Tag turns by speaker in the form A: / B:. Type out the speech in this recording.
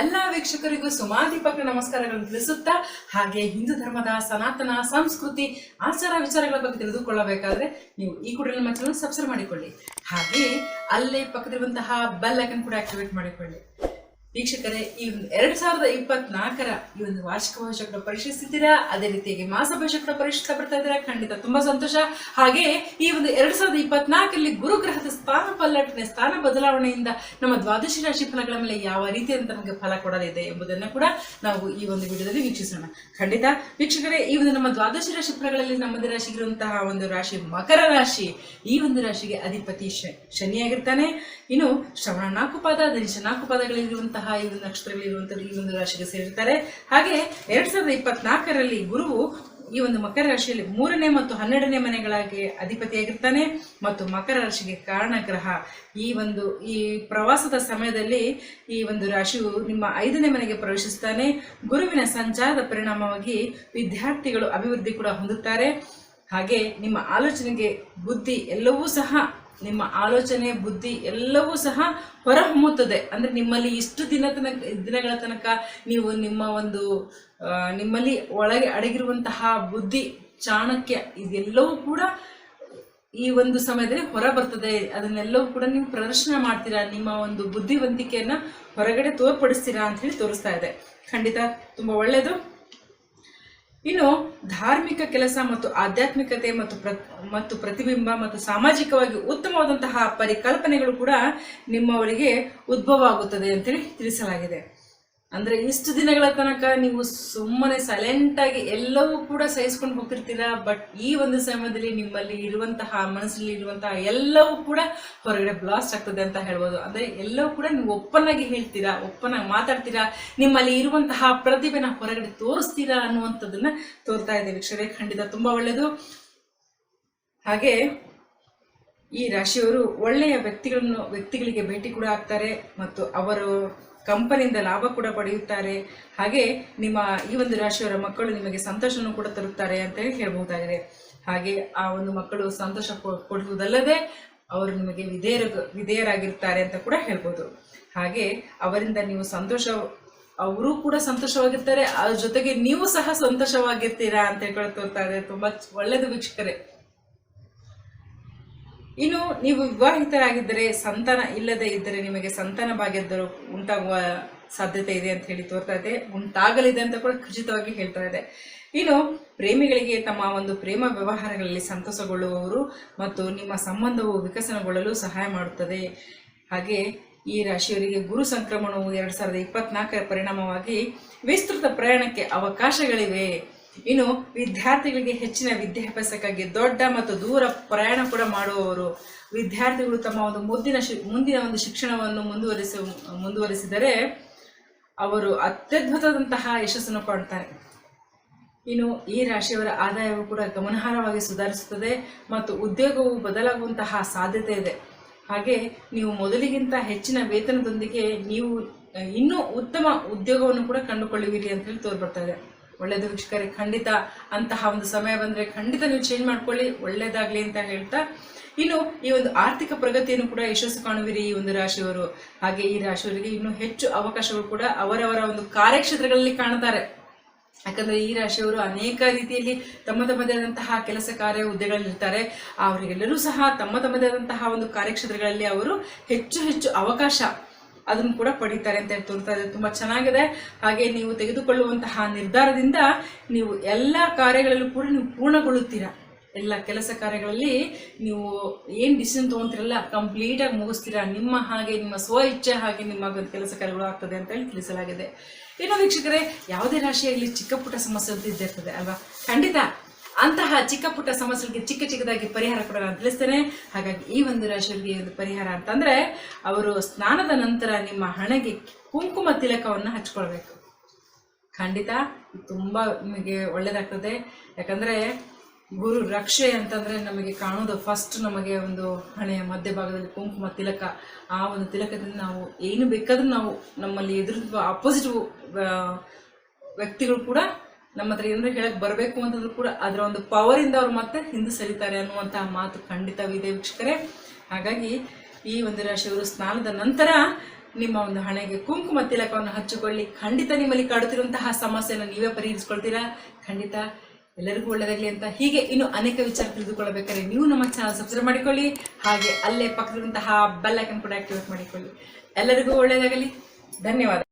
A: ಎಲ್ಲ ವೀಕ್ಷಕರಿಗೂ ಸುಮಾದೀಪಕ ನಮಸ್ಕಾರಗಳನ್ನು ತಿಳಿಸುತ್ತಾ, ಹಾಗೆ ಹಿಂದೂ ಧರ್ಮದ ಸನಾತನ ಸಂಸ್ಕೃತಿ, ಆಚಾರ ವಿಚಾರಗಳ ಬಗ್ಗೆ ತಿಳಿದುಕೊಳ್ಳಬೇಕಾದ್ರೆ ನೀವು ಈ ಕೂಡ ನಮ್ಮ ಚಾನಲ್ ಸಬ್ಸ್ಕ್ರೈಬ್ ಮಾಡಿಕೊಳ್ಳಿ. ಹಾಗೆ ಅಲ್ಲೇ ಪಕ್ಕದಿರುವಂತಹ ಬೆಲ್ ಐಕನ್ ಕೂಡ ಆಕ್ಟಿವೇಟ್ ಮಾಡಿಕೊಳ್ಳಿ. ವೀಕ್ಷಕರೇ, ಈ ಒಂದು ಎರಡ್ ಸಾವಿರದ ಇಪ್ಪತ್ನಾಲ್ಕರ ಈ ಒಂದು ವಾರ್ಷಿಕ ಭವಿಷ್ಯಗಳ ಪರಿಶೀಲಿಸಿದ್ದೀರಾ ಅದೇ ರೀತಿಯಾಗಿ ಮಾಸ ಭವಿಷ್ಯಗಳ ಪರಿಶೀಲಿಸ್ತಾ ಬರ್ತಾ ಇದ್ದೀರಾ? ಖಂಡಿತ ತುಂಬಾ ಸಂತೋಷ. ಹಾಗೆ ಈ ಒಂದು ಎರಡ್ ಸಾವಿರದ ಇಪ್ಪತ್ನಾಲ್ಕರಲ್ಲಿ ಗುರುಗ್ರಹದ ಸ್ಥಾನ ಪಲ್ಲಟನೆ, ಸ್ಥಾನ ಬದಲಾವಣೆಯಿಂದ ನಮ್ಮ ದ್ವಾದಶ ರಾಶಿ ಫಲಗಳ ಮೇಲೆ ಯಾವ ರೀತಿಯಿಂದ ನಮಗೆ ಫಲ ಕೊಡಲಿದೆ ಎಂಬುದನ್ನು ಕೂಡ ನಾವು ಈ ಒಂದು ವಿಡಿಯೋದಲ್ಲಿ ವೀಕ್ಷಿಸೋಣ. ಖಂಡಿತ ವೀಕ್ಷಕರೇ, ಈ ಒಂದು ನಮ್ಮ ದ್ವಾದಶ ರಾಶಿ ಫಲಗಳಲ್ಲಿ ನಮ್ಮದೇ ರಾಶಿಗಿರುವಂತಹ ಒಂದು ರಾಶಿ ಮಕರ ರಾಶಿ. ಈ ಒಂದು ರಾಶಿಗೆ ಅಧಿಪತಿ ಶನಿಯಾಗಿರ್ತಾನೆ. ಇನ್ನು ಶ್ರವಣ ನಾಲ್ಕು ಪಾದ, ಧನಿಷ ನಾಲ್ಕು ಪಾದಗಳಿರುವಂತಹ ಈ ಒಂದು ನಕ್ಷತ್ರಗಳಿರುವಂತಹ ಈ ಒಂದು ರಾಶಿಗೆ ಸೇರಿರ್ತಾರೆ. ಹಾಗೆ ಎರಡ್ ಸಾವಿರದ ಇಪ್ಪತ್ನಾಲ್ಕರಲ್ಲಿ ಗುರುವು ಈ ಒಂದು ಮಕರ ರಾಶಿಯಲ್ಲಿ ಮೂರನೇ ಮತ್ತು ಹನ್ನೆರಡನೇ ಮನೆಗಳಾಗಿ ಅಧಿಪತಿಯಾಗಿರ್ತಾನೆ ಮತ್ತು ಮಕರ ರಾಶಿಗೆ ಕಾರಣ ಗ್ರಹ ಈ ಒಂದು, ಈ ಪ್ರವಾಸದ ಸಮಯದಲ್ಲಿ ಈ ಒಂದು ರಾಶಿಯು ನಿಮ್ಮ ಐದನೇ ಮನೆಗೆ ಪ್ರವೇಶಿಸ್ತಾನೆ. ಗುರುವಿನ ಸಂಚಾರದ ಪರಿಣಾಮವಾಗಿ ವಿದ್ಯಾರ್ಥಿಗಳು ಅಭಿವೃದ್ಧಿ ಕೂಡ ಹೊಂದುತ್ತಾರೆ. ಹಾಗೆ ನಿಮ್ಮ ಆಲೋಚನೆಗೆ ಬುದ್ಧಿ ಎಲ್ಲವೂ ಸಹ ನಿಮ್ಮ ಆಲೋಚನೆ, ಬುದ್ಧಿ ಎಲ್ಲವೂ ಸಹ ಹೊರಹೊಮ್ಮುತ್ತದೆ. ಅಂದರೆ ನಿಮ್ಮಲ್ಲಿ ಇಷ್ಟು ದಿನ ತನಕ, ದಿನಗಳ ತನಕ ನೀವು ನಿಮ್ಮ ಒಂದು ನಿಮ್ಮಲ್ಲಿ ಒಳಗೆ ಅಡಗಿರುವಂತಹ ಬುದ್ಧಿ, ಚಾಣಕ್ಯ ಇದೆಲ್ಲವೂ ಕೂಡ ಈ ಒಂದು ಸಮಯದಲ್ಲಿ ಹೊರ ಬರ್ತದೆ ಅದನ್ನೆಲ್ಲವೂ ಕೂಡ ನೀವು ಪ್ರದರ್ಶನ ಮಾಡ್ತೀರಾ, ನಿಮ್ಮ ಒಂದು ಬುದ್ಧಿವಂತಿಕೆಯನ್ನು ಹೊರಗಡೆ ತೋರ್ಪಡಿಸ್ತೀರಾ ಅಂತ ಹೇಳಿ ತೋರಿಸ್ತಾ ಇದೆ. ಖಂಡಿತ ತುಂಬ ಒಳ್ಳೆಯದು. ಇನ್ನು ಧಾರ್ಮಿಕ ಕೆಲಸ ಮತ್ತು ಆಧ್ಯಾತ್ಮಿಕತೆ ಮತ್ತು ಪ್ರ, ಮತ್ತು ಪ್ರತಿಬಿಂಬ ಮತ್ತು ಸಾಮಾಜಿಕವಾಗಿ ಉತ್ತಮವಾದಂತಹ ಪರಿಕಲ್ಪನೆಗಳು ಕೂಡ ನಿಮ್ಮವರಿಗೆ ಉದ್ಭವ ಆಗುತ್ತದೆ ಅಂತೇಳಿ ತಿಳಿಸಲಾಗಿದೆ. ಅಂದ್ರೆ ಇಷ್ಟು ದಿನಗಳ ತನಕ ನೀವು ಸುಮ್ಮನೆ ಸೈಲೆಂಟ್ ಆಗಿ ಎಲ್ಲವೂ ಕೂಡ ಸಹಿಸ್ಕೊಂಡು ಹೋಗ್ತಿರ್ತೀರಾ? ಬಟ್ ಈ ಒಂದು ಸಮಯದಲ್ಲಿ ನಿಮ್ಮಲ್ಲಿ ಇರುವಂತಹ ಮನಸ್ಸಲ್ಲಿ ಇರುವಂತಹ ಎಲ್ಲವೂ ಕೂಡ ಹೊರಗಡೆ ಬ್ಲಾಸ್ಟ್ ಆಗ್ತದೆ ಅಂತ ಹೇಳ್ಬೋದು. ಅಂದ್ರೆ ಎಲ್ಲವೂ ಕೂಡ ನೀವು ಓಪನ್ ಹೇಳ್ತೀರಾ? ಓಪನ್ ಮಾತಾಡ್ತೀರಾ? ನಿಮ್ಮಲ್ಲಿ ಇರುವಂತಹ ಪ್ರತಿಭೆನ ಹೊರಗಡೆ ತೋರಿಸ್ತೀರಾ ಅನ್ನುವಂಥದ್ದನ್ನ ತೋರ್ತಾ ಇದೆ ವೀಕ್ಷಕರೇ. ಖಂಡಿತ ತುಂಬಾ ಒಳ್ಳೇದು ಹಾಗೆ ಈ ರಾಶಿಯವರು ಒಳ್ಳೆಯ ವ್ಯಕ್ತಿಗಳನ್ನು ವ್ಯಕ್ತಿಗಳಿಗೆ ಭೇಟಿ ಕೂಡ ಆಗ್ತಾರೆ. ಮತ್ತು ಅವರು ಕಂಪನಿಯಿಂದ ಲಾಭ ಕೂಡ ಪಡೆಯುತ್ತಾರೆ. ಹಾಗೆ ನಿಮ್ಮ ಈ ಒಂದು ರಾಶಿಯವರ ಮಕ್ಕಳು ನಿಮಗೆ ಸಂತೋಷವನ್ನು ಕೂಡ ತರುತ್ತಾರೆ ಅಂತ ಹೇಳಿ ಹೇಳ್ಬಹುದಾಗಿದೆ. ಹಾಗೆ ಆ ಒಂದು ಮಕ್ಕಳು ಸಂತೋಷ ಕೊಡುವುದಲ್ಲದೆ ಅವರು ನಿಮಗೆ ವಿಧೇಯರ, ವಿಧೇಯರಾಗಿರ್ತಾರೆ ಅಂತ ಕೂಡ ಹೇಳ್ಬೋದು. ಹಾಗೆ ಅವರಿಂದ ನೀವು ಸಂತೋಷ, ಅವರು ಕೂಡ ಸಂತೋಷವಾಗಿರ್ತಾರೆ ಅದ್ರ ಜೊತೆಗೆ ನೀವು ಸಹ ಸಂತೋಷವಾಗಿರ್ತೀರಾ ಅಂತ ಹೇಳ್ಕೊಂಡು ತೋರ್ತಾ ಇದೆ. ತುಂಬಾ ಒಳ್ಳೇದು ವೀಕ್ಷಕರೇ. ಇನ್ನು ನೀವು ವಿವಾಹಿತರಾಗಿದ್ದರೆ ಸಂತಾನ ಇಲ್ಲದೆ ಇದ್ದರೆ ನಿಮಗೆ ಸಂತಾನ ಭಾಗ್ಯದರು ಉಂಟಾಗುವ ಸಾಧ್ಯತೆ ಇದೆ ಅಂತ ಹೇಳಿ ತೋರ್ತಾ ಇದೆ. ಉಂಟಾಗಲಿದೆ ಅಂತ ಕೂಡ ಖಚಿತವಾಗಿ ಹೇಳ್ತಾ ಇದೆ. ಇನ್ನು ಪ್ರೇಮಿಗಳಿಗೆ ತಮ್ಮ ಒಂದು ಪ್ರೇಮ ವ್ಯವಹಾರಗಳಲ್ಲಿ ಸಂತೋಷಗೊಳ್ಳುವವರು ಮತ್ತು ನಿಮ್ಮ ಸಂಬಂಧವು ವಿಕಸನಗೊಳ್ಳಲು ಸಹಾಯ ಮಾಡುತ್ತದೆ. ಹಾಗೆ ಈ ರಾಶಿಯವರಿಗೆ ಗುರು ಸಂಕ್ರಮಣವು ಎರಡು ಸಾವಿರದ ಇಪ್ಪತ್ನಾಲ್ಕರ ಪರಿಣಾಮವಾಗಿ ವಿಸ್ತೃತ ಪ್ರಯಾಣಕ್ಕೆ ಅವಕಾಶಗಳಿವೆ. ಇನ್ನು ವಿದ್ಯಾರ್ಥಿಗಳಿಗೆ ಹೆಚ್ಚಿನ ವಿದ್ಯಾಭ್ಯಾಸಕ್ಕಾಗಿ ದೊಡ್ಡ ಮತ್ತು ದೂರ ಪ್ರಯಾಣ ಕೂಡ ಮಾಡುವವರು ವಿದ್ಯಾರ್ಥಿಗಳು ತಮ್ಮ ಒಂದು ಮುಂದಿನ ಶಿ, ಮುಂದಿನ ಒಂದು ಶಿಕ್ಷಣವನ್ನು ಮುಂದುವರಿಸ, ಮುಂದುವರಿಸಿದರೆ ಅವರು ಅತ್ಯದ್ಭುತದಂತಹ ಯಶಸ್ಸನ್ನು ಕಾಣ್ತಾರೆ. ಇನ್ನು ಈ ರಾಶಿಯವರ ಆದಾಯವು ಕೂಡ ಗಮನಾರ್ಹವಾಗಿ ಸುಧಾರಿಸುತ್ತದೆ ಮತ್ತು ಉದ್ಯೋಗವು ಬದಲಾಗುವಂತಹ ಸಾಧ್ಯತೆ ಇದೆ. ಹಾಗೆ ನೀವು ಮೊದಲಿಗಿಂತ ಹೆಚ್ಚಿನ ವೇತನದೊಂದಿಗೆ ನೀವು, ಇನ್ನೂ ಉತ್ತಮ ಉದ್ಯೋಗವನ್ನು ಕೂಡ ಕಂಡುಕೊಳ್ಳುವಿರಿ ಅಂತ ಹೇಳಿ ತೋರ್ಬರ್ತಾ ಇದೆ. ಒಳ್ಳೆಯದು ವೀಕ್ಷಕರೇ, ಖಂಡಿತ ಅಂತಹ ಒಂದು ಸಮಯ ಬಂದರೆ ಖಂಡಿತ ನೀವು ಚೇಂಜ್ ಮಾಡ್ಕೊಳ್ಳಿ, ಒಳ್ಳೇದಾಗಲಿ ಅಂತ ಹೇಳ್ತಾ. ಇನ್ನು ಈ ಒಂದು ಆರ್ಥಿಕ ಪ್ರಗತಿಯನ್ನು ಕೂಡ ಯಶಸ್ಸು ಕಾಣುವಿರಿ ಈ ಒಂದು ರಾಶಿಯವರು. ಹಾಗೆ ಈ ರಾಶಿಯವರಿಗೆ ಇನ್ನೂ ಹೆಚ್ಚು ಅವಕಾಶಗಳು ಕೂಡ ಅವರವರ ಒಂದು ಕಾರ್ಯಕ್ಷೇತ್ರಗಳಲ್ಲಿ ಕಾಣುತ್ತಾರೆ. ಯಾಕಂದ್ರೆ ಈ ರಾಶಿಯವರು ಅನೇಕ ರೀತಿಯಲ್ಲಿ ತಮ್ಮ ತಮ್ಮದೇ ಆದಂತಹ ಕೆಲಸ ಕಾರ್ಯ ಹುದ್ದೆಗಳಲ್ಲಿರ್ತಾರೆ ಅವರಿಗೆಲ್ಲರೂ ಸಹ ತಮ್ಮ ತಮ್ಮದೇ ಆದಂತಹ ಒಂದು ಕಾರ್ಯಕ್ಷೇತ್ರಗಳಲ್ಲಿ ಅವರು ಹೆಚ್ಚು ಹೆಚ್ಚು ಅವಕಾಶ ಅದನ್ನು ಕೂಡ ಪಡೀತಾರೆ ಅಂತ ತೋರ್ತಾ ಇದೆ ತುಂಬಾ ಚೆನ್ನಾಗಿದೆ. ಹಾಗೆ ನೀವು ತೆಗೆದುಕೊಳ್ಳುವಂತಹ ನಿರ್ಧಾರದಿಂದ ನೀವು ಎಲ್ಲ ಕಾರ್ಯಗಳಲ್ಲೂ ಕೂಡ ನೀವು ಪೂರ್ಣಗೊಳ್ಳುತ್ತೀರಾ? ಎಲ್ಲ ಕೆಲಸ ಕಾರ್ಯಗಳಲ್ಲಿ ನೀವು ಏನು ಡಿಸಿಷನ್ ತೊಗೊಂತೀರಲ್ಲ ಕಂಪ್ಲೀಟ್ ಆಗಿ ಮುಗಿಸ್ತೀರಾ? ನಿಮ್ಮ ಹಾಗೆ, ನಿಮ್ಮ ಸ್ವ ಇಚ್ಛೆ ಹಾಗೆ ನಿಮ್ಮ ಕೆಲಸ ಕಾರ್ಯಗಳು ಆಗ್ತದೆ ಅಂತ ಹೇಳಿ ತಿಳಿಸಲಾಗಿದೆ. ಇನ್ನು ವೀಕ್ಷಕರೇ, ಯಾವುದೇ ರಾಶಿಯಲ್ಲಿ ಚಿಕ್ಕ ಪುಟ್ಟ ಸಮಸ್ಯೆ ಅಂತ ಇದ್ದೇ ಇರ್ತದೆ ಅಲ್ವಾ? ಖಂಡಿತ ಅಂತಹ ಚಿಕ್ಕ ಪುಟ್ಟ ಸಮಸ್ಯೆಗಳಿಗೆ ಚಿಕ್ಕ ಚಿಕ್ಕದಾಗಿ ಪರಿಹಾರ ಕೂಡ ನಾನು ತಿಳಿಸ್ತೇನೆ. ಹಾಗಾಗಿ ಈ ಒಂದು ರಾಶಿಯವರಿಗೆ ಒಂದು ಪರಿಹಾರ ಅಂತಂದ್ರೆ ಅವರು ಸ್ನಾನದ ನಂತರ ನಿಮ್ಮ ಹಣೆಗೆ ಕುಂಕುಮ ತಿಲಕವನ್ನು ಹಚ್ಕೊಳ್ಬೇಕು. ಖಂಡಿತ ತುಂಬಾ ನಿಮಗೆ ಒಳ್ಳೇದಾಗ್ತದೆ. ಯಾಕಂದ್ರೆ ಗುರು ರಕ್ಷೆ ಅಂತಂದ್ರೆ ನಮಗೆ ಕಾಣೋದು ಫಸ್ಟ್ ನಮಗೆ ಒಂದು ಹಣೆಯ ಮಧ್ಯಭಾಗದಲ್ಲಿ ಕುಂಕುಮ ತಿಲಕ. ಆ ಒಂದು ತಿಲಕದಿಂದ ನಾವು ಏನು ಬೇಕಾದ್ರೂ ನಾವು ನಮ್ಮಲ್ಲಿ ಎದುರಿಸುವ ಅಪೋಸಿಟ್ ವ್ಯಕ್ತಿಗಳು ಕೂಡ ನಮ್ಮ ಹತ್ರ ಏನಾದ್ರು ಹೇಳಕ್ ಬರಬೇಕು ಅಂತಂದ್ರೂ ಕೂಡ ಅದರ ಒಂದು ಪವರ್ ಇಂದ ಅವ್ರು ಮತ್ತೆ ಹಿಂದೆ ಸರಿತಾರೆ ಅನ್ನುವಂತಹ ಮಾತು ಖಂಡಿತವಿದೆ ವೀಕ್ಷಕರೇ. ಹಾಗಾಗಿ ಈ ಒಂದು ರಾಶಿಯವರು ಸ್ನಾನದ ನಂತರ ನಿಮ್ಮ ಒಂದು ಹಣೆಗೆ ಕುಂಕುಮ ತಿಲಕವನ್ನು ಹಚ್ಚಿಕೊಳ್ಳಿ. ಖಂಡಿತ ನಿಮ್ಮಲ್ಲಿ ಕಾಡುತ್ತಿರುವಂತಹ ಸಮಸ್ಯೆಯನ್ನು ನೀವೇ ಪರಿಹರಿಸ್ಕೊಳ್ತೀರಾ? ಖಂಡಿತ ಎಲ್ಲರಿಗೂ ಒಳ್ಳೆಯದಾಗಲಿ ಅಂತ. ಹೀಗೆ ಇನ್ನು ಅನೇಕ ವಿಚಾರ ತಿಳಿದುಕೊಳ್ಳಬೇಕಾದ್ರೆ ನೀವು ನಮ್ಮ ಚಾನಲ್ ಸಬ್ಸ್ಕ್ರೈಬ್ ಮಾಡಿಕೊಳ್ಳಿ. ಹಾಗೆ ಅಲ್ಲೇ ಪಕ್ಕದಂತಹ ಬೆಲ್ ಐಕನ್ ಕೂಡ ಆಕ್ಟಿವೇಟ್ ಮಾಡಿಕೊಳ್ಳಿ. ಎಲ್ಲರಿಗೂ ಒಳ್ಳೆಯದಾಗಲಿ. ಧನ್ಯವಾದ.